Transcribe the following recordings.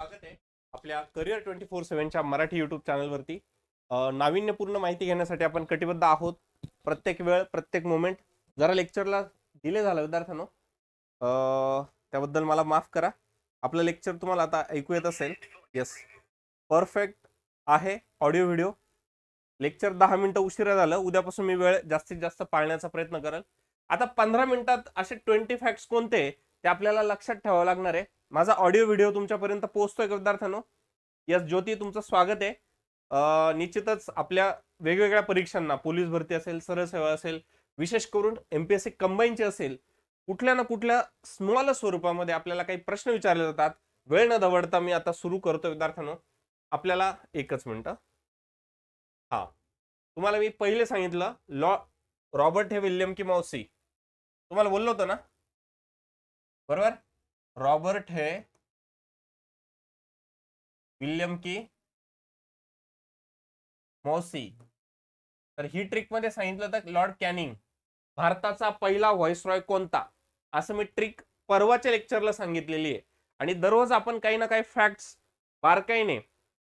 स्वागत आहे आपल्या करिअर ट्वेंटी फोर सेव्हनच्या मराठी युट्यूब चॅनलवरती नाविन्यपूर्ण माहिती घेण्यासाठी आपण कटिबद्ध आहोत. प्रत्येक वेळ प्रत्येक मोमेंट जरा लेक्चरला डिले झाला विद्यार्थ्यांनो. त्याबद्दल मला माफ करा. आपलं लेक्चर तुम्हाला आता ऐकू येत असेल. येस परफेक्ट आहे ऑडिओ व्हिडिओ लेक्चर दहा मिनटं उशिरा झालं. उद्यापासून मी वेळ जास्तीत जास्त पाळण्याचा प्रयत्न करेल. आता पंधरा मिनिटात असे ट्वेंटी फॅक्ट्स कोणते? ते आपल्याला लक्षात ठेवावं लागणार आहे. माझा ऑडिओ व्हिडिओ तुमच्यापर्यंत पोहोचतोय विद्यार्थ्यांनो? यस ज्योती तुमचं स्वागत आहे. निश्चितच आपल्या वेगवेगळ्या परीक्षांना पोलीस भरती असेल सरळ सेवा असेल विशेष करून एम पी एस सी कंबाईनची असेल कुठल्या ना कुठल्या स्मॉल स्वरूपामध्ये आपल्याला काही प्रश्न विचारले जातात. वेळ न दवडता मी आता सुरू करतो विद्यार्थ्यांनो. आपल्याला एकच मिनटं. हा. तुम्हाला मी पहिले सांगितलं लॉ रॉबर्ट हे विल्यम की मौसी. तुम्हाला बोललो होतो ना? बरोबर? रॉबर्ट हे विल्यम की मौसी. तर ही ट्रिकमध्ये सांगितलं तर लॉर्ड कॅनिंग भारताचा पहिला व्हॉइसरॉय कोणता? असं मी ट्रिक परवाच्या लेक्चरला सांगितलेली आहे. आणि दररोज आपण काही ना काही फॅक्ट्स बारकाईने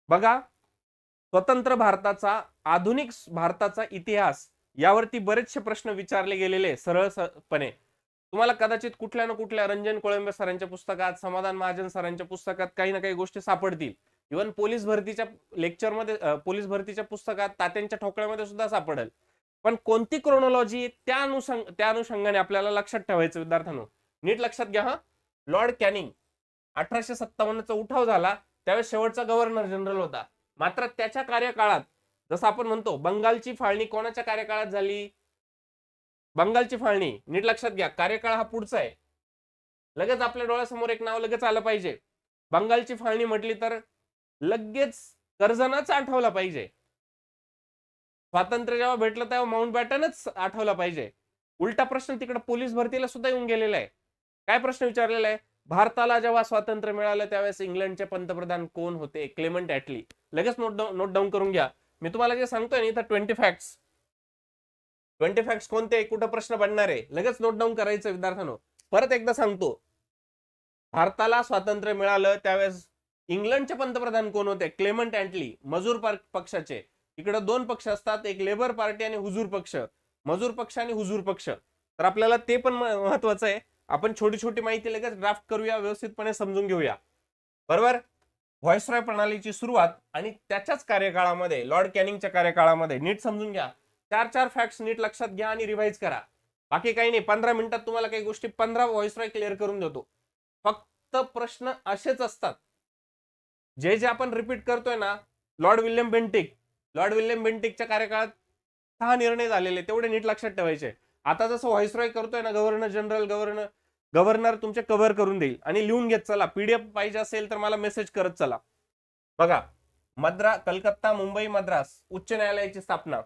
बघा स्वतंत्र भारताचा आधुनिक भारताचा इतिहास यावरती बरेचसे प्रश्न विचारले गेलेले सरळपणे तुम्हाला कदाचित कुठल्या ना कुठल्या रंजन कोळंबे सरांच्या पुस्तकात समाधान महाजन सरांच्या पुस्तकात काही ना काही गोष्टी सापडतील. इव्हन पोलीस भरतीच्या लेक्चरमध्ये पोलीस भरतीच्या पुस्तकात तात्यांच्या ठोकळ्यामध्ये सुद्धा सापडेल. पण कोणती क्रोनॉलॉजी त्या अनुषंग त्या अनुषंगाने आपल्याला लक्षात ठेवायचं विद्यार्थ्यांनो? नीट लक्षात घ्या हा. लॉर्ड कॅनिंग अठराशे सत्तावन्नचा उठाव झाला त्यावेळेस शेवटचा गव्हर्नर जनरल होता. मात्र त्याच्या कार्यकाळात जसं आपण म्हणतो बंगालची फाळणी कोणाच्या कार्यकाळात झाली? बंगालची फाळणी नीट लक्षात घ्या कार्यकाळ हा पुढचा आहे. लगेच आपल्या डोळ्यासमोर एक नाव लगेच आलं पाहिजे. बंगालची फाळणी म्हटली तर लगेच कर्जनाच आठवला पाहिजे. स्वातंत्र्य जेव्हा भेटलं तेव्हा माउंट बॅटनच आठवला पाहिजे. उलटा प्रश्न तिकडे पोलीस भरतीला सुद्धा येऊन गेलेला आहे. काय प्रश्न विचारलेला आहे? भारताला जेव्हा स्वातंत्र्य मिळालं त्यावेळेस इंग्लंडचे पंतप्रधान कोण होते? Clement Attlee. लगेच नोट डाऊन नोट डाऊन करून घ्या. मी तुम्हाला जे सांगतोय ना इथं ट्वेंटी फॅक्ट्स ट्वेंटी फॅक्ट्स कोणते? कुठं प्रश्न बनणार आहे लगेच नोट डाऊन करायचं विद्यार्थ्यांनो. परत एकदा सांगतो. भारताला स्वातंत्र्य मिळालं त्यावेळेस इंग्लंडचे पंतप्रधान कोण होते? क्लेमंट अँटली मजूर पक्षाचे. इकडे दोन पक्ष असतात एक लेबर पार्टी आणि हुजूर पक्ष. मजूर पक्ष आणि हुजूर पक्ष. तर आपल्याला ते पण महत्वाचं आहे. आपण छोटी छोटी माहिती लगेच ड्राफ्ट करूया व्यवस्थितपणे समजून घेऊया. बरोबर? व्हॉइसरॉय प्रणालीची सुरुवात आणि त्याच्याच कार्यकाळामध्ये लॉर्ड कॅनिंगच्या कार्यकाळामध्ये नीट समजून घ्या. चार चार फॅक्ट्स नीट लक्षात घ्या आणि रिवाइज करा. बाकी काही नाही पंधरा मिनिटात तुम्हाला काही गोष्टी पंधरा व्हॉइसरॉय क्लिअर करून देतो. फक्त प्रश्न असेच असतात. जे जे आपण रिपीट करतोय ना Lord William Bentinck Lord William बेंटिकच्या कार्यकाळात सहा निर्णय झालेले तेवढे नीट लक्षात ठेवायचे. आता जसं व्हॉइसरॉय करतोय ना गव्हर्नर जनरल गव्हर्नर गव्हर्नर तुमचे कव्हर करून देईल. आणि लिहून घेत चला. पीडीएफ पाहिजे असेल तर मला मेसेज करत चला. बघा मद्रा कलकत्ता मुंबई मद्रास उच्च न्यायालयाची स्थापना.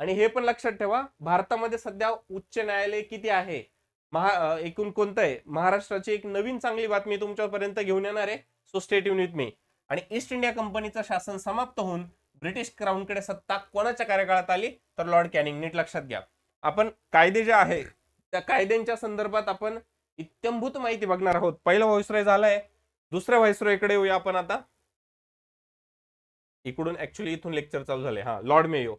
आणि हे पण लक्षात ठेवा भारतामध्ये सध्या उच्च न्यायालय किती आहे? महा एकूण कोणतं आहे? महाराष्ट्राची एक नवीन चांगली बातमी तुमच्यापर्यंत घेऊन येणार आहे सो स्टेट युनिट मी आणि ईस्ट इंडिया कंपनीचं शासन समाप्त होऊन ब्रिटिश क्राऊनकडे सत्ता कोणाच्या कार्यकाळात आली? तर लॉर्ड कॅनिंग नीट लक्षात घ्या. आपण कायदे जे आहे त्या कायद्यांच्या संदर्भात आपण इत्यंभूत माहिती बघणार आहोत. पहिला व्हॉइसरॉय झालाय दुसऱ्या व्हॉइसरॉयकडे येऊया आपण आता. इकडून ऍक्च्युली इथून लेक्चर चालू झाले हा लॉर्ड मेयो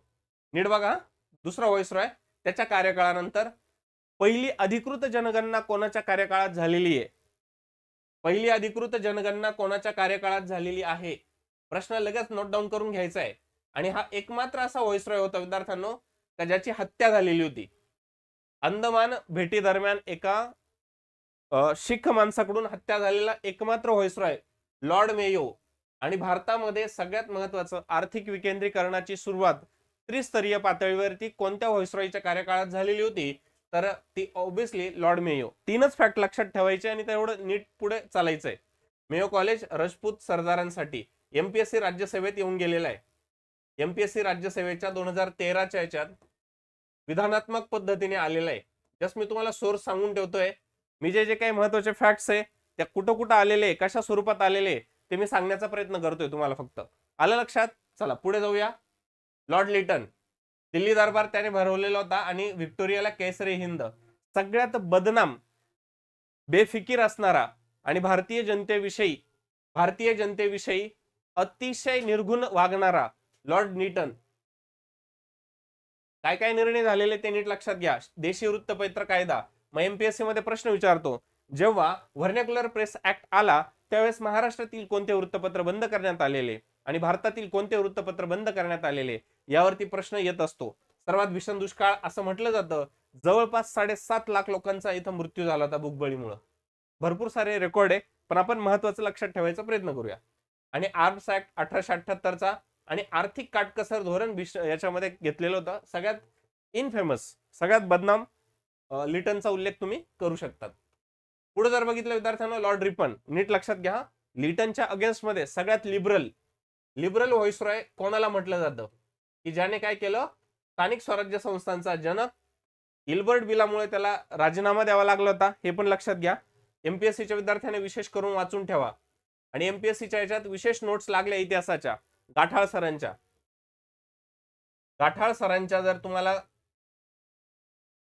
नीट बघा दुसरा व्हॉइसरॉय त्याच्या कार्यकाळानंतर पहिली अधिकृत जनगणना कोणाच्या कार्यकाळात झालेली आहे? पहिली अधिकृत जनगणना कोणाच्या कार्यकाळात झालेली आहे? प्रश्न लगेच नोट डाऊन करून घ्यायचा आहे. आणि हा एकमात्र असा व्हॉइसरॉय होता विद्यार्थ्यांनो का ज्याची हत्या झालेली होती. अंदमान भेटी दरम्यान एका शीख माणसाकडून हत्या झालेला एकमात्र व्हॉइसरॉय लॉर्ड मेयो. आणि भारतामध्ये सगळ्यात महत्वाचं आर्थिक विकेंद्रीकरणाची सुरुवात त्रिस्तरीय पातळीवरती कोणत्या व्हॉइसरॉयच्या कार्यकाळात झालेली होती? तर ती ऑब्विसली लॉर्ड मेयो. तीनच फॅक्ट लक्षात ठेवायचे आणि तेवढं नीट पुढे चालायचंय. मेयो कॉलेज राजपूत सरदारांसाठी. एमपीएससी राज्यसेवेत येऊन गेलेलं आहे. एमपीएससी राज्यसेवेच्या दोन हजार तेराच्या याच्यात विधानात्मक पद्धतीने आलेलं आहे. जस्ट मी तुम्हाला सोर्स सांगून ठेवतोय. मी जे जे काही महत्त्वाचे फॅक्ट्स आहे त्या कुठं कुठं आलेले कशा स्वरूपात आलेले ते मी सांगण्याचा प्रयत्न करतोय तुम्हाला फक्त. आलं लक्षात? चला पुढे जाऊया. Lord Lytton. दिल्ली दरबार त्याने भरवलेला होता आणि व्हिक्टोरियाला केसरी हिंद. सगळ्यात बदनाम बेफिकीर असणारा आणि भारतीय जनतेविषयी भारतीय जनतेविषयी अतिशय निर्गुण वागणारा लॉर्ड निटन. काय काय निर्णय झालेले ते नीट लक्षात घ्या. देशी वृत्तपत्र कायदा. मग एमपीएससी मध्ये प्रश्न विचारतो. जेव्हा व्हर्नेक्युलर प्रेस ऍक्ट आला त्यावेळेस महाराष्ट्रातील कोणते वृत्तपत्र बंद करण्यात आलेले? आणि भारतातील कोणते वृत्तपत्र बंद करण्यात आलेले यावरती प्रश्न येत असतो. सर्वात भीषण दुष्काळ असं म्हटलं जातं जवळपास साडेसात लाख लोकांचा इथं मृत्यू झाला होता भुकबळीमुळं. भरपूर सारे रेकॉर्ड आहे पण आपण महत्वाचं लक्षात ठेवायचा प्रयत्न करूया. आणि आर्म्स ऍक्ट अठराशे अठ्याहत्तरचा आणि आर्थिक काटकसर धोरण भीष- याच्यामध्ये घेतलेलं होतं. सगळ्यात इनफेमस सगळ्यात बदनाम लिटनचा उल्लेख तुम्ही करू शकतात. पुढे जर बघितलं विद्यार्थ्यांना लॉर्ड रिपन नीट लक्षात घ्या. लिटनच्या अगेन्स्टमध्ये सगळ्यात लिबरल लिबरल व्हॉइसरॉय कोणाला म्हटलं जातं? की ज्याने काय केलं? स्थानिक स्वराज्य संस्थांचा जनक इल्बर्ट बिलामुळे त्याला राजीनामा द्यावा लागला होता. हे पण लक्षात घ्या. एमपीएससीच्या विद्यार्थ्याने विशेष करून वाचून ठेवा. आणि एमपीएससीच्या याच्यात विशेष नोट्स लागल्या इतिहासाच्या. गाठाळ सरांच्या. गाठाळ सरांच्या जर तुम्हाला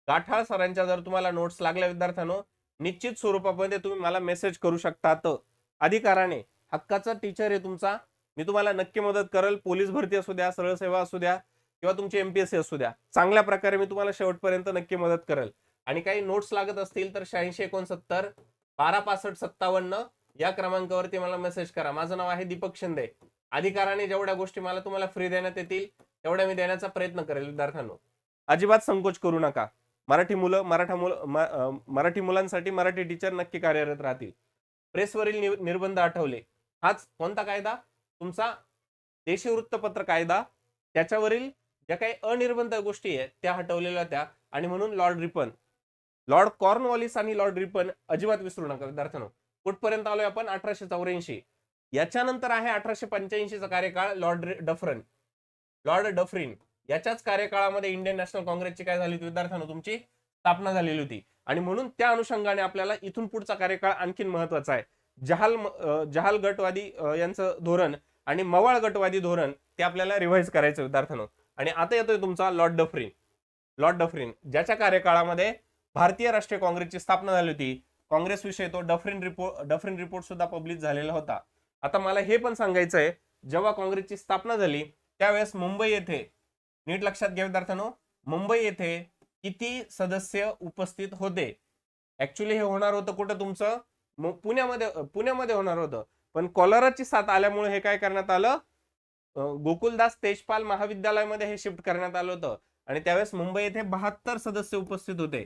गाठाळ सरांच्या जर तुम्हाला नोट्स लागल्या विद्यार्थ्यांनो निश्चित स्वरूपामध्ये तुम्ही मला मेसेज करू शकतात. अधिकाराने. हक्काचा टीचर आहे तुमचा. मी तुम्हाला नक्की मदत करेल. पोलीस भरती असू द्या सरळ सेवा असू द्या किंवा तुमची एमपीएससी असू द्या. चांगल्या प्रकारे मी तुम्हाला शेवटपर्यंत नक्की मदत करेल. आणि काही नोट्स लागत असतील तर शहाऐंशी एकोणसत्तर बारा पासष्ट सत्तावन्न या क्रमांकावरती मला मेसेज करा. माझं नाव आहे दीपक शिंदे. अधिकाराने जेवढ्या गोष्टी मला तुम्हाला फ्री देण्यात येतील तेवढ्या मी देण्याचा प्रयत्न करेल. विद्यार्थ्यांनो अजिबात संकोच करू नका. मराठी मुलं मराठा मुलं मराठी मुलांसाठी मराठी टीचर नक्की कार्यरत राहतील. प्रेसवरील नि- निर्बंध आठवले. हाच कोणता कायदा? तुमचा देशी वृत्तपत्र कायदा त्याच्यावरील ज्या काही अनिर्बंध गोष्टी आहेत त्या हटवलेल्या होत्या. आणि म्हणून लॉर्ड रिपन लॉर्ड कॉर्नवॉलिस आणि लॉर्ड रिपन अजिबात विसरू नका. विद्यार्थ्यांनो कुठपर्यंत आलोय आपण? अठराशे चौऱ्याऐंशी. याच्यानंतर आहे अठराशे पंच्याऐंशीचा कार्यकाळ लॉर्ड डफरन. लॉर्ड डफरिन याच्याच कार्यकाळामध्ये इंडियन नॅशनल काँग्रेसची काय झाली होती विद्यार्थ्यांनो तुमची स्थापना झालेली होती. आणि म्हणून त्या अनुषंगाने आपल्याला इथून पुढचा कार्यकाळ आणखीन महत्त्वाचा आहे. जहाल जहाल गटवादी यांचं धोरण आणि मवाळ गटवादी धोरण ते आपल्याला रिव्हाइज करायचं विद्यार्थ्यांनो. आणि आता येतोय तुमचा लॉर्ड डफरीन. लॉर्ड डफरीन ज्याच्या कार्यकाळामध्ये भारतीय राष्ट्रीय काँग्रेसची स्थापना झाली होती. काँग्रेसविषयी तो डफरीन रिपोर्ट डफरीन रिपोर्ट सुद्धा पब्लिश झालेला होता. आता मला हे पण सांगायचं आहे जेव्हा काँग्रेसची स्थापना झाली त्यावेळेस मुंबई येथे नीट लक्षात घ्या विद्यार्थ्यांनो मुंबई येथे किती सदस्य उपस्थित होते? ऍक्च्युली हे होणार होतं कुठं तुमचं? मग पुण्यामध्ये पुण्यामध्ये होणार होतं. पण कॉलराची साथ आल्यामुळे हे काय करण्यात आलं? गोकुलदास तेजपाल महाविद्यालयामध्ये हे शिफ्ट करण्यात आलं होतं. आणि त्यावेळेस मुंबई येथे बहात्तर सदस्य उपस्थित होते.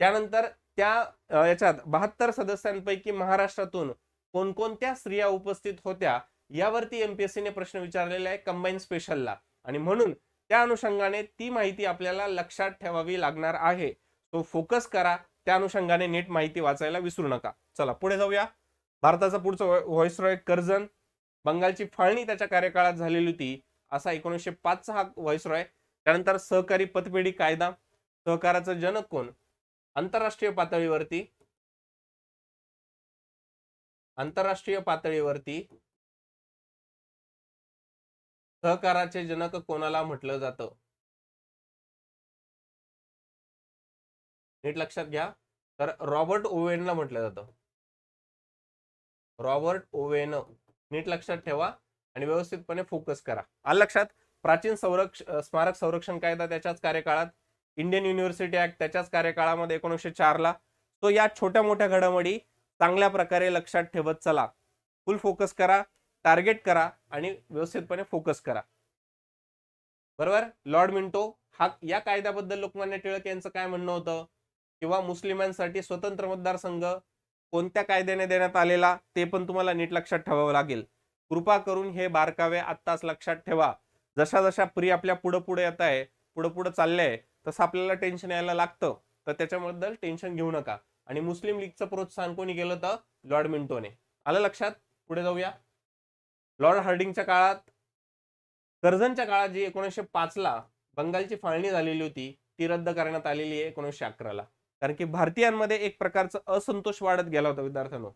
त्यानंतर त्या याच्यात बहात्तर सदस्यांपैकी महाराष्ट्रातून कोणकोणत्या स्त्रिया उपस्थित होत्या यावरती एमपीएससीने प्रश्न विचारलेला आहे कंबाईन स्पेशलला आणि म्हणून त्या अनुषंगाने ती माहिती आपल्याला लक्षात ठेवावी लागणार आहे. तो फोकस करा. त्या अनुषंगाने नीट माहिती वाचायला विसरू नका. चला पुढे जाऊया. भारताचा पुढचं व्हॉइसरॉय कर्जन बंगालची फाळणी त्याच्या कार्यकाळात झालेली होती. असा एकोणीसशे पाचचा हा व्हॉइसरॉय. त्यानंतर सहकारी पतपेढी कायदा. सहकाराचं जनक कोण? आंतरराष्ट्रीय पातळीवरती. आंतरराष्ट्रीय पातळीवरती. सहकाराचे जनक कोणाला म्हटलं जातं? नीट लक्षात घ्या. तर रॉबर्ट ओवेनला म्हटलं जातं. रॉबर्ट ओवेन नीट लक्षात ठेवा आणि व्यवस्थितपणे फोकस करा. आल लक्षात? प्राचीन संरक्ष स्मारक संरक्षण कायदा त्याच्याच कार्यकाळात इंडियन युनिव्हर्सिटी ऍक्ट त्याच्याच कार्यकाळामध्ये एकोणीसशे चारला तो या छोट्या मोठ्या घडामोडी चांगल्या प्रकारे लक्षात ठेवत चला. फुल फोकस करा टार्गेट करा आणि व्यवस्थितपणे फोकस करा. बरोबर? लॉर्ड मिंटो हा या कायद्याबद्दल लोकमान्य टिळक यांचं काय म्हणणं होतं? किंवा मुस्लिमांसाठी स्वतंत्र मतदारसंघ कोणत्या कायद्याने देण्यात आलेला ते पण तुम्हाला नीट लक्षात ठेवावं लागेल. कृपा करून हे बारकावे आत्ताच लक्षात ठेवा. जशा जशा प्री आपल्या पुढं पुढे येत आहे पुढं पुढं चाललंय तसं आपल्याला टेन्शन यायला लागतं. तर त्याच्याबद्दल टेन्शन घेऊ नका. आणि मुस्लिम लीगचं प्रोत्साहन कोणी केलं तर लॉर्ड मिंटोने. आलं लक्षात? पुढे जाऊया. लॉर्ड हार्डिंगच्या काळात कर्जनच्या काळात जी एकोणीसशे पाचला बंगालची फाळणी झालेली होती ती रद्द करण्यात आलेली आहे एकोणीसशे अकराला. कारण की भारतीयांमध्ये एक प्रकारचा असंतोष वाढत गेला होता विद्यार्थ्यांनो.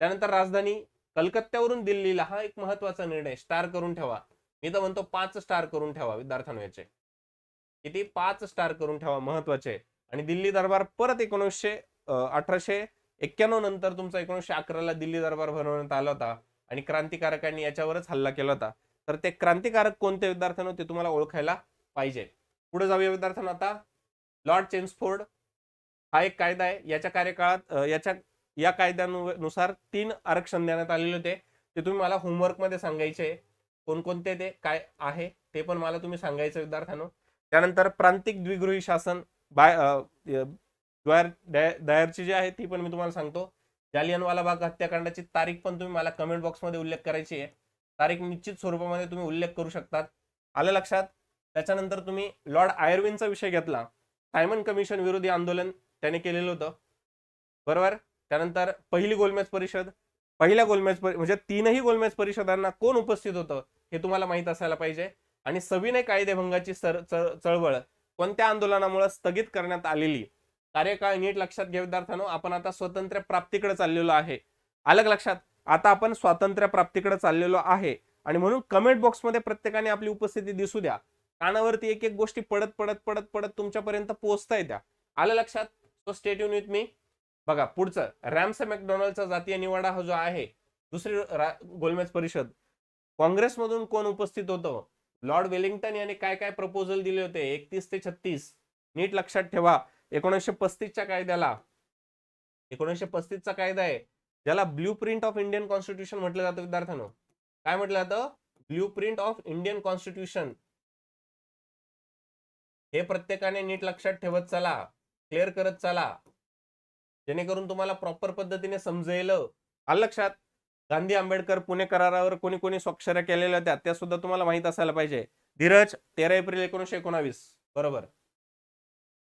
त्यानंतर राजधानी कलकत्त्यावरून दिल्लीला हा एक महत्त्वाचा निर्णय स्टार करून ठेवा. मी तर म्हणतो पाच स्टार करून ठेवा विद्यार्थ्यांनो याचे. किती? पाच स्टार करून ठेवा महत्त्वाचे आणि दिल्ली दरबार परत एकोणीसशे अठराशे एक्क्याण्णव नंतर तुमचा एकोणीसशे अकराला दिल्ली दरबार भरवण्यात आला होता. आणि क्रांतिकारकांनी याच्यावरच हल्ला केला होता. तर ते क्रांतिकारक कोणते विद्यार्थ्यांनो ते तुम्हाला ओळखायला पाहिजे. पुढे जाऊया विद्यार्थ्यांना आता. लॉर्ड चेम्सफोर्ड हा एक कायदा आहे. याच्या कार्यकाळात याच्या या कायद्यानुसार तीन आरक्षण देण्यात आलेले होते. ते तुम्ही मला होमवर्कमध्ये सांगायचे कोणकोणते ते काय आहे ते पण मला तुम्ही सांगायचं विद्यार्थ्यांनो. त्यानंतर प्रांतिक द्विगृही शासन बाय द्वार दयारची जी आहे ती पण मी तुम्हाला सांगतो. जालियनवाला बाग हत्याकांडाची तारीख पण तुम्ही मला कमेंट बॉक्समध्ये उल्लेख करायची आहे. तारीख निश्चित स्वरूपामध्ये तुम्ही उल्लेख करू शकतात. आलं लक्षात? त्याच्यानंतर तुम्ही लॉर्ड आयर्विनचा विषय घेतला. सायमन कमिशन विरोधी आंदोलन त्याने केलेलं होतं. बरोबर? त्यानंतर पहिली गोलमेज परिषद. पहिल्या गोलमेज परि- म्हणजे तीनही गोलमेज परिषदांना कोण उपस्थित होतं हे तुम्हाला माहीत असायला पाहिजे. आणि सविनय कायदेभंगाची सर चळवळ कोणत्या आंदोलनामुळे स्थगित करण्यात आलेली? कार्यकाळ नीट लक्षात घ्या विद्यार्थ्यानो आपण आता स्वातंत्र्य प्राप्तीकडे चाललेलो आहे. अलग लक्षात? आता आपण स्वातंत्र्य प्राप्तीकडे चाललेलो आहे. आणि म्हणून कमेंट बॉक्समध्ये प्रत्येकाने आपली उपस्थिती दिसू द्या. कानावरती एक एक गोष्टी पडत पडत पडत पडत तुमच्यापर्यंत पोहोचता येत्या आलं लक्षात? सो स्टेट युन विथ मी बघा पुढचं रॅम्स मॅकडोनाल्डचा जातीय निवाडा हा जो आहे दुसरी गोलमेज परिषद. काँग्रेसमधून कोण उपस्थित होतं? लॉर्ड वेलिंग्टन यांनी काय काय प्रपोजल दिले होते? एकतीस ते छत्तीस. नीट लक्षात ठेवा. एकोणीसशे पस्तीसच्या कायद्याला एकोणीसशे पस्तीसचा कायदा आहे ज्याला blueprint of Indian constitution म्हटलं जातं विद्यार्थ्यांनो. काय म्हटलं जातं? Blueprint of Indian constitution हे प्रत्येकाने नीट लक्षात ठेवत चला. क्लिअर करत चला. जेणेकरून तुम्हाला प्रॉपर पद्धतीने समजेल. आलं लक्षात? गांधी आंबेडकर पुणे करारावर कोणी कोणी स्वाक्षऱ्या केलेल्या होत्या त्या सुद्धा तुम्हाला माहीत असायला पाहिजे. धीरज तेरा एप्रिल एकोणीसशे एकोणावीस. बरोबर.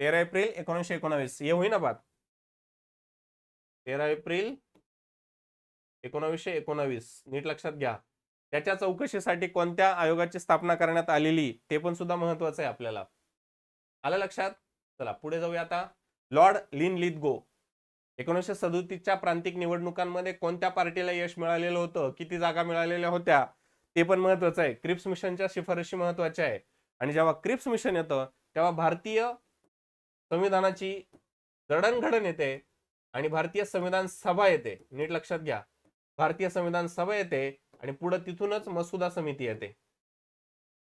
तेरा एप्रिल एकोणीसशे एकोणावीस. हे होईना बात. तेरा एप्रिल एकोणावीसशे एकोणावीस. नीट लक्षात घ्या. त्याच्या चौकशीसाठी कोणत्या आयोगाची स्थापना करण्यात आलेली ते पण सुद्धा महत्वाचं आहे आपल्याला. आलं लक्षात? चला पुढे जाऊया आता. लॉर्ड लिन लिथ गो एकोणीसशे सदोतीसच्या प्रांतिक निवडणुकांमध्ये कोणत्या पार्टीला यश मिळालेलं होतं? किती जागा मिळालेल्या होत्या? ते पण महत्वाचं आहे. क्रिप्स मिशनच्या शिफारशी महत्त्वाच्या आहे. आणि जेव्हा क्रिप्स मिशन येतं तेव्हा भारतीय संविधानाची जडणघडण येते आणि भारतीय संविधान सभा येते. नीट लक्षात घ्या. भारतीय संविधान सभा येते आणि पुढे तिथूनच मसुदा समिती येते.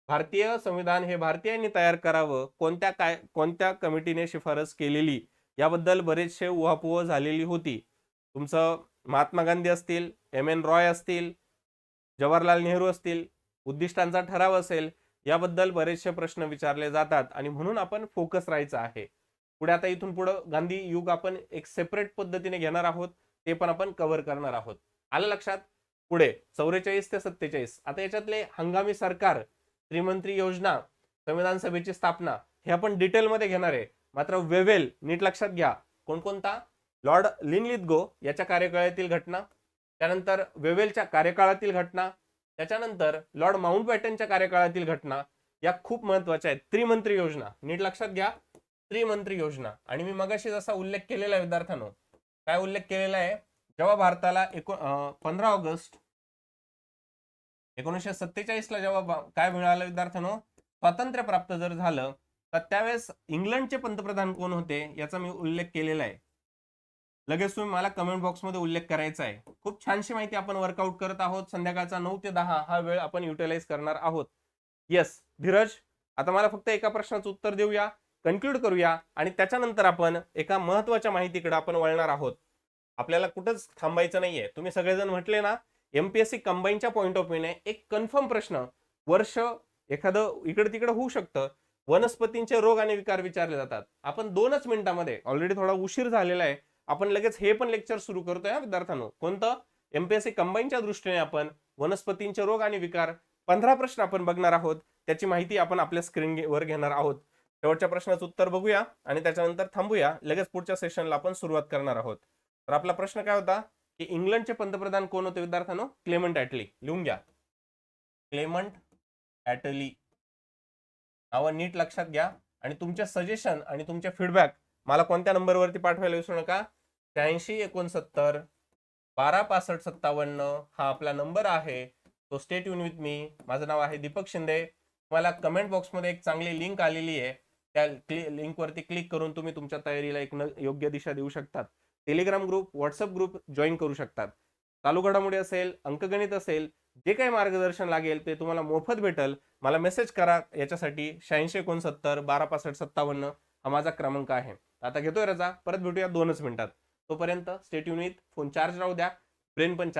भारतीय संविधान हे भारतीयांनी तयार करावं कोणत्या काय कोणत्या कमिटीने शिफारस केलेली याबद्दल बरेचसे उहापोह झालेली होती. तुमचं महात्मा गांधी असतील एम एन रॉय असतील जवाहरलाल नेहरू असतील उद्दिष्टांचा ठराव असेल याबद्दल बरेचसे प्रश्न विचारले जातात आणि म्हणून आपण फोकस राहायचं आहे. पुढे आता इथून पुढं गांधी युग आपण एक सेपरेट पद्धतीने घेणार आहोत ते पण आपण कव्हर करणार आहोत. आलं लक्षात? पुढे चौवेचाळीस ते सत्तेचाळीस. आता याच्यातले हंगामी सरकार त्रिमंत्री योजना संविधान सभेची स्थापना हे आपण डिटेलमध्ये घेणार आहे. मात्र वेवेल नीट लक्षात घ्या. कोणकोणता? लॉर्ड लिनलिथ गो याच्या कार्यकाळातील घटना त्यानंतर वेवेलच्या कार्यकाळातील घटना त्याच्यानंतर लॉर्ड माउंट बॅटनच्या कार्यकाळातील घटना या खूप महत्त्वाच्या आहेत. त्रिमंत्री योजना नीट लक्षात घ्या. त्रिमंत्री योजना. आणि मी मगाशी जसा उल्लेख केलेला आहे विद्यार्थ्यांनो काय उल्लेख केलेला आहे? जेव्हा भारताला एकोण पंधरा ऑगस्ट एकोणीसशे सत्तेचाळीस ला जेव्हा काय मिळालं विद्यार्थ्यांनो? स्वातंत्र्य प्राप्त जर झालं तर त्यावेळेस इंग्लंडचे पंतप्रधान कोण होते याचा मी उल्लेख केलेला आहे. लगेच तुम्ही मला कमेंट बॉक्समध्ये उल्लेख करायचा आहे. खूप छानशी माहिती आपण वर्कआउट करत आहोत. संध्याकाळचा नऊ ते दहा हा वेळ आपण युटिलाइज करणार आहोत. येस धीरज आता मला फक्त एका प्रश्नाचं उत्तर देऊया कन्क्लूड करूया आणि त्याच्यानंतर आपण एका महत्त्वाच्या माहितीकडे आपण वळणार आहोत. आपल्याला कुठंच थांबायचं नाहीये. तुम्ही सगळेजण म्हटले ना एमपीएससी कंबाईनच्या पॉईंट ऑफ व्ह्यूने एक कन्फर्म प्रश्न वर्ष एखादं इकडे तिकडे होऊ शकतं. वनस्पतींचे रोग आणि विकार विचारले जातात. आपण दोनच मिनिटामध्ये ऑलरेडी थोडा उशीर झालेला आहे आपण लगेच हे पण लेक्चर सुरू करतोय विद्यार्थ्यांनो. कोणतं? एमपीएससी कंबाईनच्या दृष्टीने आपण वनस्पतींचे रोग आणि विकार पंधरा प्रश्न आपण बघणार आहोत. त्याची माहिती आपण आपल्या स्क्रीनवर घेणार आहोत. शेवटच्या प्रश्नाचं उत्तर बघूया आणि त्याच्यानंतर थांबूया. लगेच पुढच्या सेशनला आपण सुरुवात करणार आहोत. तर आपला प्रश्न काय होता? की इंग्लंडचे पंतप्रधान कोण होते विद्यार्थ्यांनो? Clement Attlee. लिहून घ्या. Clement Attlee. नावं नीट लक्षात घ्या आणि तुमचे सजेशन आणि तुमचे फीडबॅक मला कोणत्या नंबरवरती पाठवायला विसरू नका? त्र्याऐंशी एकोणसत्तर बारा पासष्ट सत्तावन्न हा आपला नंबर आहे. तो स्टेट युन विथ मी माझं नाव आहे दीपक शिंदे. तुम्हाला कमेंट बॉक्समध्ये एक चांगली लिंक आलेली आहे. त्या लिंकवरती क्लिक करून तुम्ही तुमच्या तयारीला एक न- योग्य दिशा देऊ शकतात. Telegram group WhatsApp group join करू शकतात. चालू घडामोडी असेल अंकगणित असेल जे काही मार्गदर्शन लागेल ते तुम्हाला मोफत भेटल. मला मेसेज करा याच्यासाठी शहाऐंशी एकोणसत्तर बारा पासष्ट सत्तावन्न हा माझा क्रमांक आहे. आता घेतोय रजा परत भेटूया दोनच मिनिटात. तोपर्यंत स्टेट युनिट फोन चार्ज राहू द्या ब्रेन पण चार्ज